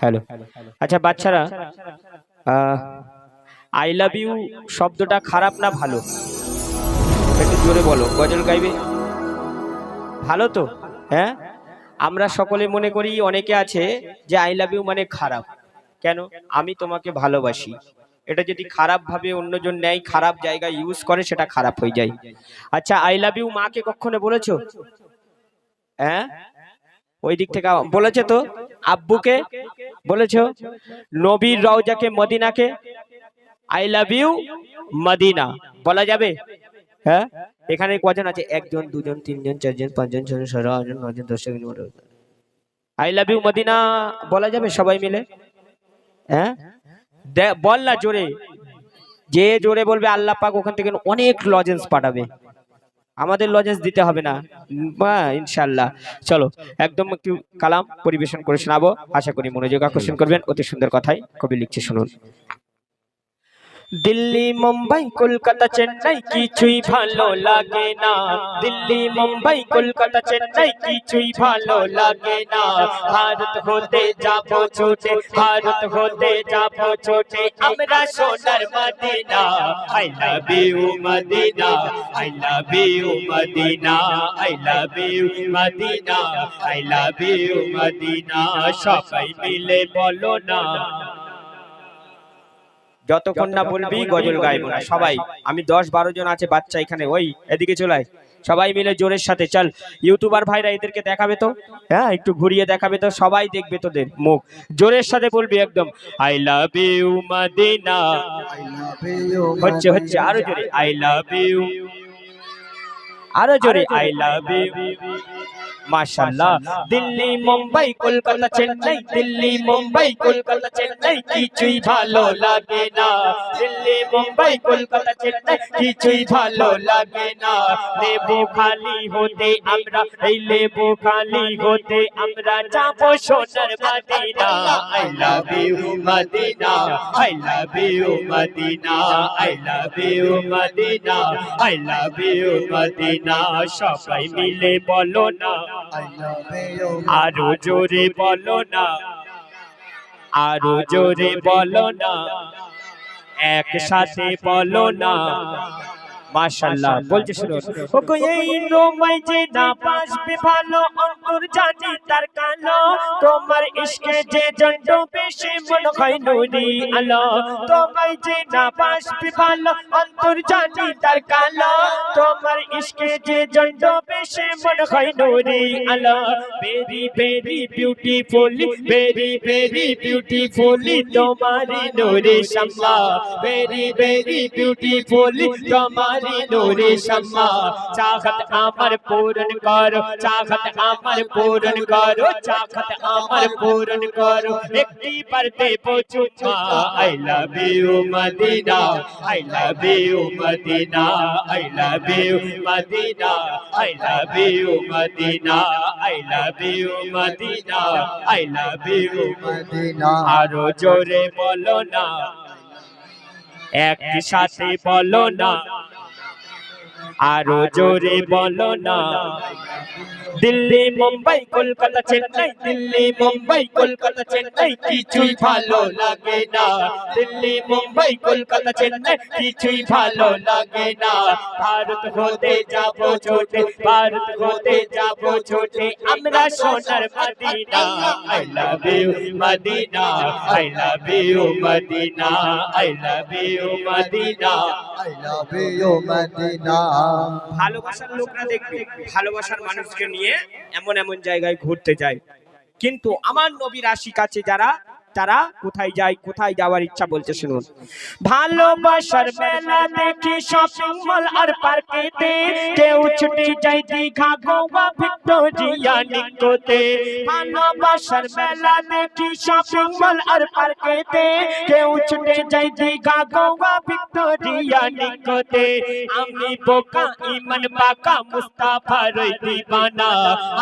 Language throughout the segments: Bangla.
হ্যালো আচ্ছা বাচ্চারা আই লাভ ইউ শব্দটা খারাপ না ভালো? একটু জোরে বলো গজল গাইবে? ভালো তো? হ্যাঁ? আমরা সকলে মনে করি অনেকে আছে যে আই লাভ ইউ মানে খারাপ। কেন? আমি তোমাকে ভালোবাসি। এটা যদি খারাপ ভাবে অন্যজন নেয় খারাপ জায়গায় ইউজ করে সেটা খারাপ হয়ে যায়। আচ্ছা আই লাভ ইউ মাকে কখনো বলেছ? হ্যাঁ? ওই দিক থেকে বলেছে তো, আব্বুকে বলেছ, নবীর রওজাকে মদিনাকে? I love you Madina. বলা যাবে? হ্যাঁ? এখানে কজন আছে? একজন, দুজন, তিনজন, চারজন, পাঁচজন ছজন ষোলো আটজন নজন দশজন আই লাভ ইউ মদিনা। বলা যাবে সবাই মিলে? হ্যাঁ? বল না জোরে। যে জোরে বলবে আল্লাহ পাক ওখান থেকে অনেক লজেন্স পাঠাবে। আমাদের লজেন্স দিতে হবে না। ইনশাল্লাহ চলো, একদম একটু কালাম পরিবেশন করে শোনাবো। আশা করি মনোযোগ আকর্ষণ করবেন। অতি সুন্দর কথাই কবি লিখছে, শুনুন। দিল্লি, মুম্বাই, কলকাতা, চেন্নাই, কিছুই ভালো লাগে না। দিল্লি, মুম্বাই, কলকাতা, চেন্নাই, কিছুই ভালো লাগে না। ভারত হতে যাব ছোটে, ভারত হতে যাব ছোটে, আমরা সোনার Madina. I love you Madina, I love you Madina, I love you Madina, I love you Madina. সবাই মিলে বলো না। যতক্ষণ না বলবি গজল গাইবো না। সবাই আমি দশ বারো জন আছে বাচ্চা এখানে ওই এদিকে চলে আয়। সবাই মিলে জোরের সাথে চল। ইউটিউবার ভাইরা এদেরকে দেখাবে তো? হ্যাঁ একটু ঘুরিয়ে দেখাবে তো? সবাই দেখবে তোদের মুখ। জোরের সাথে বলবি একদম আই লাভ ইউ মাদিনা হচ্ছে হচ্ছে আরও জোরে আই লাভ ইউ আরও জোরে আই লাভ ইউ। মাশাআল্লাহ। দিল্লি মুম্বাই কলকাতা চেন্নাই। দিল্লি মুম্বাই কলকাতা চেন্নাই। কিছুই ভালো লাগে না। দিল্লি মুম্বাই কলকাতা চেন্নাই। কিছুই ভালো লাগে না। লেবু খালি হতে আমরা এই লেবু খালি হতে আমরা যাব সোনার Madina. I love you Madina. I love you Madina. I love you Madina. I love you Madina. সবাই মিলে বলো না। আরও জোরে বলো না। আরও জোরে বলো না। একসাথে বলো না। মাশাআল্লাহ। বলছে শুনো ও কই এই রোমাই যে না পাসবে ভালো অন্তর জানি তার কালো। তোমার ইশকে যে জন্ড বেশি মন হয় নুরি আলো। তোমায় যে না পাসবে ভালো অন্তর জানি তার কালো। তোমার ইশকে যে জন্ড বেশি মন হয় নুরি আলো। Very very beautifully very very beautifully তোমারি নুরি শাম্মা ভেরি ভেরি বিউটিফুলি তোমারি নুরি শাম্মা চাহত আমার পূরণ করো চাহত আমার পূরণ করো চাহত আমার পূরণ করো। একটি দেবো চুমা I love you Madina, I love you Madina, I love you Madina, I love you Madina, I love you Madina, I love you আরও জোরে বলো না একই সাথে বলো না। আরও জোরে বলো না। দিল্লি মুম্বাই কলকাতা চেন্নাই দিল্লি মুম্বাই কলকাতা চেন্নাই কিছুই ভালো লাগে না। দিল্লি মুম্বাই কলকাতা চেন্নাই কিছুই ভালো লাগে না। ভারত হতে যাব ছোটে ভারত হতে যাব ছোটে আমরা সোনার Madina. I love you Madina. I love you Madina. I love you Madina. ভালোবাসার লোকরা দেখবে ভালোবাসার মানুষকে নিয়ে এমন এমন জায়গায় ঘুরতে যায়। কিন্তু আমার নবীর আশি কাছে যারা তারা কোথায় যায়, কোথায় যাওয়ার ইচ্ছা বলছে শুনুন। ভালোবাসার মেলা দেখি শপিং মল আর পার্কেতে কেউ ছুটে যায় দীঘা, গোয়া, ভিক্টোরিয়া, নিকোতে। ভালোবাসার মেলা দেখি শপিং মল আর পার্কেতে কেউ ছুটে যায় দীঘা, গোয়া, ভিক্টোরিয়া, নিকোতে। আমি বোকা, ইমান পাকা মুস্তাফার দিবানা।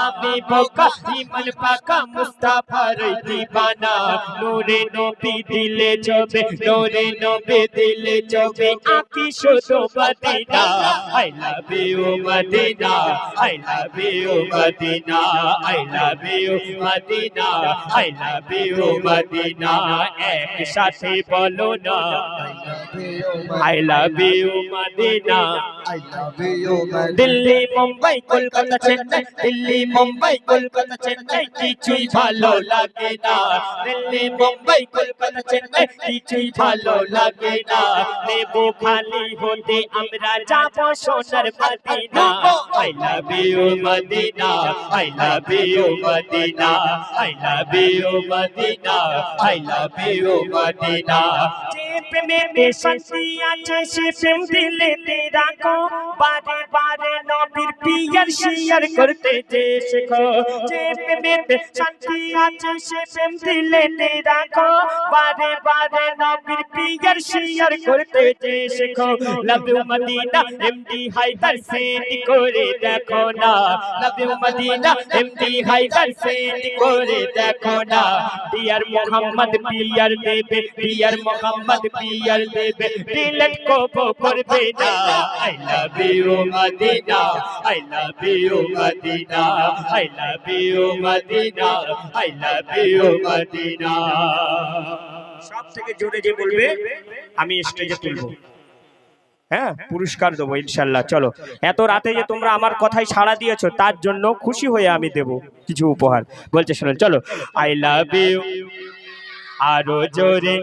আমি বোকা, ইমান পাকা মুস্তাফার দিবানা। নূরে নবী দিলে চবে নূরে নবী দিলে চবে আকি শুধু Madina. I love you Madina I love you Madina I love you Madina I love you Madina. একসাথে বলো না I love you Madina. love you, Madina. Delhi Mumbai Kolkata Chennai Delhi Mumbai Kolkata Chennai কিছুই ভালো লাগে না। দিল্লি মুম্বাই, কলকাতা, চেন্নাই, কিছুই ভালো লাগে না। নেব খালি হতে আমরা যাব সোনার Madina. I love you Madina I love you Madina I love you Madina I love you Madina. যে শান্তি আছে, সে প্রেম দিলে রাখো বারে বারে নবীর পিয়ার শিয়ার করতে যে শেখো। যে প্রেমে শান্তি আছে, সে প্রেম দিলে রাখো বারে বারে নবীর পিয়ার শিয়ার করতে যে শেখো। Love Medina MD Haider send করে দেখো না। Love Medina MD Haider send করে দেখো না। ডিয়ার মোহাম্মদ পিয়ার দেবে ডিয়ার মোহাম্মদ পিয়ার দেবে করবে না। I love you, Medina. I love you, Medina. I love you, Medina. I love you, Medina. সব থেকে জোরে যে বলবে, আমি স্টেজে তুলবো। হ্যাঁ পুরস্কার দেবো, ইনশাল্লাহ। চলো। এত রাতে যে তোমরা আমার কথায় সাড়া দিয়েছ, তার জন্য খুশি হয়ে আমি দেব। কিছু উপহার। বলছে, শুনুন, চলো। I love you. আরও জোরে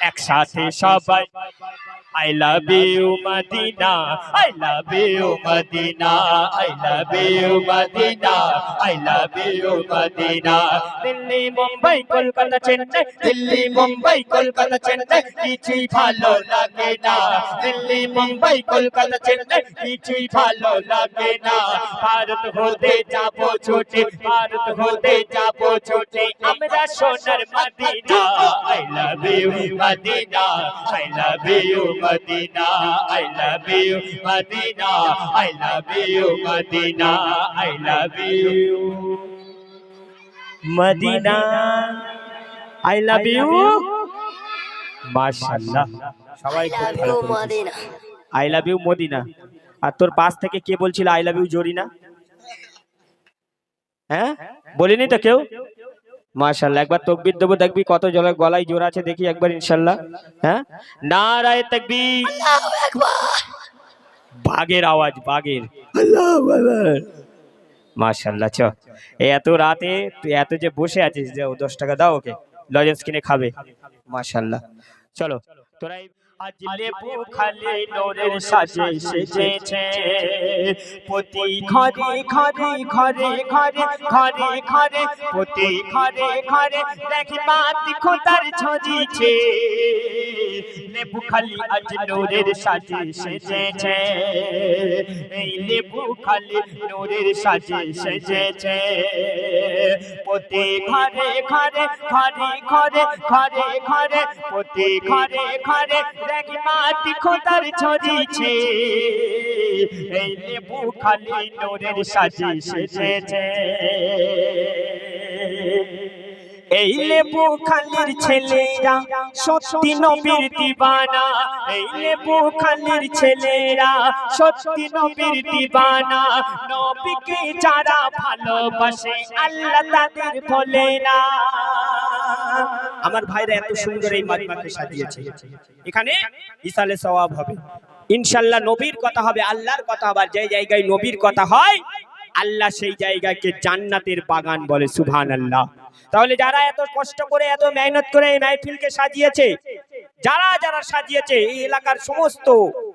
একসাথে সবাই I love you Medina I love you Medina I love you Medina I love you Medina Delhi Mumbai Kolkata Chennai Delhi Mumbai Kolkata Chennai কিছুই ভালো লাগে না দিল্লি মুম্বাই কলকাতা চেন্নাই কিছুই ভালো লাগে না ভারত হতে যাব ছোটে ভারত হতে যাব ছোটে আমরা সোনার Medina I love you Medina I love you Medina I love you Medina I love you Medina I love you Medina I love you মাশাআল্লাহ সবাই খুব ভালো করেছে। আই লাভ ইউ মদিনা আর তোর পাশ থেকে কে বলছিল আই লাভ ইউ জরিনা হ্যাঁ? বলিনি তো কেউ? মাশাল্লাহ একবার তকবির দেবো দেখবি কত জলের গলায় জোর আছে দেখি একবার ইনশাল্লাহ হ্যাঁ? না নারায় তকবি বাঘের আওয়াজ বাঘের। মাশাল্লাহ চ। এত রাতে তুই এত যে বসে আছিস যে ও দশ টাকা দাও ওকে লজেন্স কিনে খাবে। মাশাল্লাহ চলো তোরা আজ লেবু খালে নোরের সাজে সেজেছে প্রতি ঘরে ঘরে ঘরে ঘরে ঘরে ঘরে প্রতি ঘরে ঘরে দেখি মাতি খোদার ঝরিছে লেবু খালি আজ নোরের সাজে সেজেছে এই লেবু খালি নোরের সাজে সেজেছে প্রতি ঘরে ঘরে ঘরে ঘরে ঘরে ঘরে প্রতি ঘরে ঘরে দেখি মাটি খোদার ঝরিছে এই লেবু খালি নোরের সাজে সেজেছে। এই লেবু খালির ছেলেরা সত্যি নবীর দিবানা। এই লেবু খালির ছেলেরা সত্যি নবীর দিবানা। নবীকে যারা ভালোবাসে, আল্লাহ তাদের বলে না। আমার ভাইরা এত সুন্দর এই মারিমাকে সাজিয়েছে। এখানে ইসালে সওয়াব হবে। ইনশাল্লাহ নবীর কথা হবে, আল্লাহর কথা হবে। যে জায়গায় নবীর কথা হয়, আল্লাহ সেই জায়গাকে জান্নাতের বাগান বলে সুবহান আল্লাহ তাহলে যারা এত কষ্ট করে, এত মেহনত করে এই মাহফিলকে সাজিয়েছে, যারা যারা সাজিয়েছে, এই এলাকার সমস্ত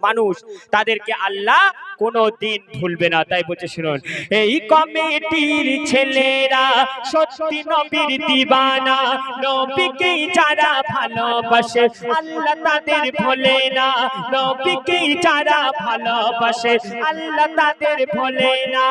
মানুষ, তাদেরকে আল্লাহ কোনো দিন ভুলবে না। তাই বলছে, শুনুন, এই কমিটির ছেলেরা সত্যি নবীর দিবানা, নবীকে যারা ভালোবাসে, আল্লাহ তাদের ভোলে না। নবীকে যারা ভালোবাসে, আল্লাহ তাদের ভোলে না।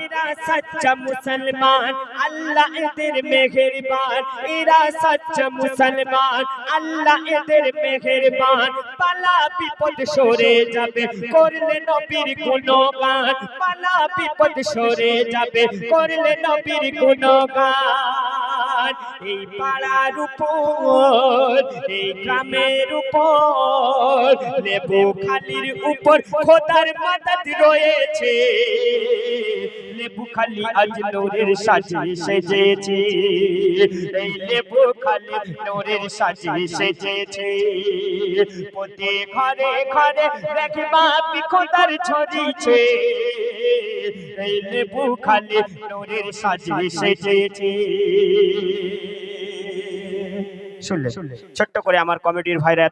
এরা সচ্চা মুসলমান, আল্লাহ এদের মেহেরবান। এরা সচ্চা মুসলমান, আল্লাহ এদের মেহেরবান। পালা বিপদ সরে যাবে। করলে নবীর গুণগান। পালা বিপদ সরে যাবে। করলে নবীর গুণগান। এই পাড়ার উপর, এই গ্রামের উপর, লেবু খালির উপর খোদার মাদাত রয়েছে। লেবু খালি আজ নোরের সাজে সেজেছে। এই লেবু খালি নোরের সাজে সেজেছে। প্রতি ঘরে ঘরে দেখবা খোদার ছড়িছে এই লেবু খালি নোরের সাজে সেজেছে। শুনলে ছোট্ট করে আমার কমিটির ভাইরা